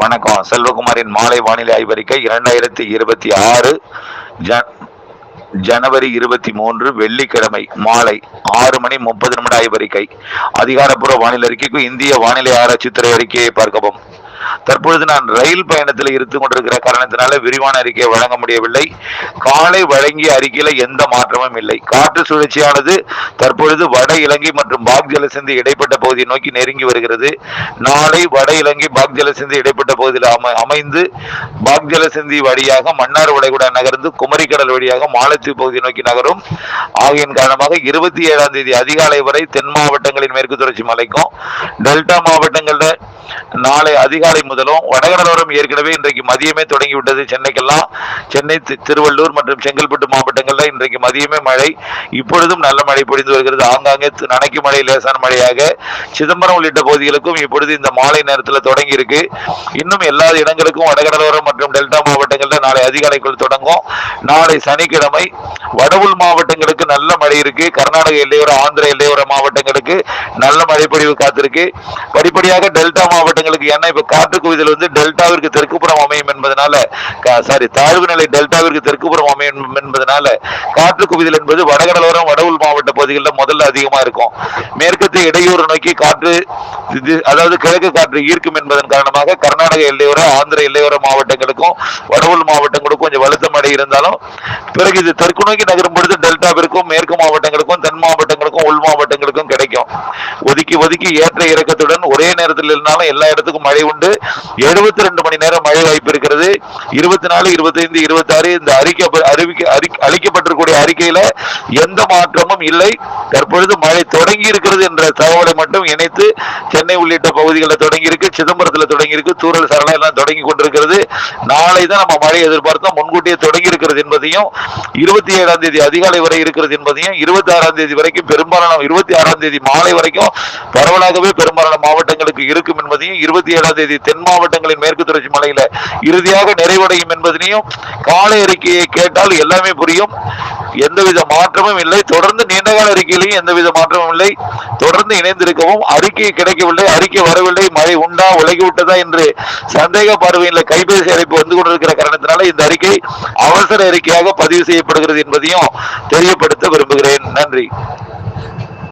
வணக்கம். செல்வகுமாரின் மாலை வானிலை ஆய்வறிக்கை இரண்டாயிரத்தி இருபத்தி ஆறு ஜன் ஜனவரி இருபத்தி மூன்று வெள்ளிக்கிழமை மாலை ஆறு மணி முப்பது நிமிட ஆய்வறிக்கை. அதிகாரப்பூர்வ வானிலை அறிக்கைக்கு இந்திய வானிலை ஆராய்ச்சித்துறை அறிக்கையை பார்க்கவும். தற்பொழுது நான் ரயில் பயணத்தில் இருந்து கொண்டிருக்கிற காரணத்தினால விரிவான அறிக்கையை வழங்க முடியவில்லை. காலை வழங்கிய அறிக்கையில எந்த மாற்றமும் இல்லை. காற்று சுழற்சியானது தற்பொழுது வட இலங்கை மற்றும் பாக் ஜலசந்தி இடைப்பட்ட பகுதியை நோக்கி நெருங்கி வருகிறது. நாளை வட இலங்கை பாக் ஜலசந்தி இடைப்பட்ட பகுதியில் அமை அமைந்து பாக் ஜலசந்தி வழியாக மன்னார் வளைகுடா நகர்ந்து குமரிக்கடல் வழியாக மாலை மாலத்தீவு பகுதி நோக்கி நகரும். ஆகியன் காரணமாக இருபத்தி ஏழாம் தேதி அதிகாலை வரை தென் மாவட்டங்களின் மேற்கு தொடர்ச்சி மலைக்கும் டெல்டா மாவட்டங்களில் நாளை அதிகாலை முதலும் வடகடலோரம் ஏற்கனவே இன்றைக்கு மதியமே தொடங்கிவிட்டது. சென்னைக்கெல்லாம் சென்னை திருவள்ளூர் மற்றும் செங்கல்பட்டு மாவட்டங்களில் இன்றைக்கு மதியமே மழை. இப்பொழுதும் நல்ல மழை பொழிந்து வருகிறது. ஆங்காங்கே நனைக்கு மழை லேசான மழையாக சிதம்பரம் உள்ளிட்ட பகுதிகளுக்கும் இப்பொழுது இந்த மாலை நேரத்தில் தொடங்கி இருக்கு இன்னும் எல்லா இடங்களுக்கும் வடகடலோரம் மற்றும் டெல்டா மாவட்டங்கள் நாளை அதிகாலைக்குள் தொடங்கும். நாளை சனிக்கிழமை வடவுள் மாவட்டங்களுக்கு நல்ல மழை இருக்கு. கர்நாடக எல்லையோர ஆந்திர எல்லையோர மாவட்டங்களுக்கு நல்ல மழைப்பொழிவு காத்திருக்கு. படிப்படியாக டெல்டா மாவட்டங்களுக்கு ஏன்னா இப்ப காற்று குவிதல் வந்து டெல்டாவிற்கு தெற்குப்புறம் அமையும் என்பதனால சாரி தாழ்வு நிலை டெல்டாவிற்கு தெற்குப்புறம் அமையும் என்பதனால காற்று குவிதல் என்பது வடகடலோரம் வடவுள் மாவட்ட பகுதிகளில் முதல்ல அதிகமா இருக்கும். மேற்கத்திய இடையூறு நோக்கி காற்று அதாவது கிழக்கு காற்று ஈர்க்கும் என்பதன் காரணமாக கர்நாடக எல்லையோர ஆந்திர எல்லையோர மாவட்டங்களுக்கும் வடவுள் மாவட்டங்களுக்கும் கொஞ்சம் வலுத்த மழை இருந்தாலும் பிறகு இது தெற்கு நோக்கி நகரும் பொழுது டெல்டாவிற்கும் மேற்கு மாவட்டங்களுக்கும் தென் மாவட்டங்களுக்கும் உள் மாவட்டங்களுக்கும் கிடைக்கும் ஒதுக்கி ஒதுக்கி ஏற்ற இறக்கத்துடன் ஒரே நேரத்தில் இருந்தாலும் எல்லா இடத்துக்கும் மழை உண்டு. எழுபத்தி ரெண்டு மணி நேரம் மழை வாய்ப்பு இருக்கிறது. இருபத்தி நாலு இருபத்தைந்து இருபத்தி ஆறு இந்த அறிக்கை அறிவிக்க அறி- அளிக்கப்பட்டிருக்கக்கூடிய அறிக்கையில எந்த மாற்றமும் இல்லை. தற்பொழுது மழை தொடங்கி இருக்கிறது என்ற தகவலை மட்டும் இணைத்து சென்னை உள்ளிட்ட பகுதிகளில் தொடங்கி இருக்கு சிதம்பரத்தில் தொடங்கி இருக்கு தூரல் சரணம் எல்லாம் தொடங்கி கொண்டிருக்கிறது. நாளை தான் நம்ம மழை எதிர்பார்த்தோம். முன்கூட்டியே தொடங்கி இருக்கிறது என்பதையும் இருபத்தி ஏழாம் தேதி அதிகாலை வரை இருக்கிறது என்பதையும் இருபத்தி ஆறாம் தேதி வரைக்கும் பெரும்பாலான இருபத்தி ஆறாம் தேதி தேதி மாலை வரைக்கும் பரவலாகவே பெரும்பாலான மாவட்டங்களுக்கு இருக்கும் என்பதையும் இருபத்தி ஏழாம் தேதி தென் மாவட்டங்களின் மேற்கு தொடர்ச்சி மலையில இறுதியாக நிறைவடையும் என்பதனையும் காலை அறிக்கையை கேட்டால் எல்லாமே புரியும். எந்தவித மாற்றமும் இல்லை. தொடர்ந்து நீண்டகால அறிக்கையிலையும் எந்தவித மாற்றமும் இல்லை. தொடர்ந்து இணைந்திருக்கவும் அறிக்கை கிடைக்கவில்லை அறிக்கை வரவில்லை. மழை உண்டா உலகி விட்டதா என்று சந்தேக பார்வையில் கைபேசி அழைப்பு வந்து கொண்டிருக்கிற காரணத்தினால இந்த அறிக்கை அவசர அறிக்கையாக பதிவு செய்யப்படுகிறது என்பதையும் தெரியப்படுத்த விரும்புகிறேன். நன்றி.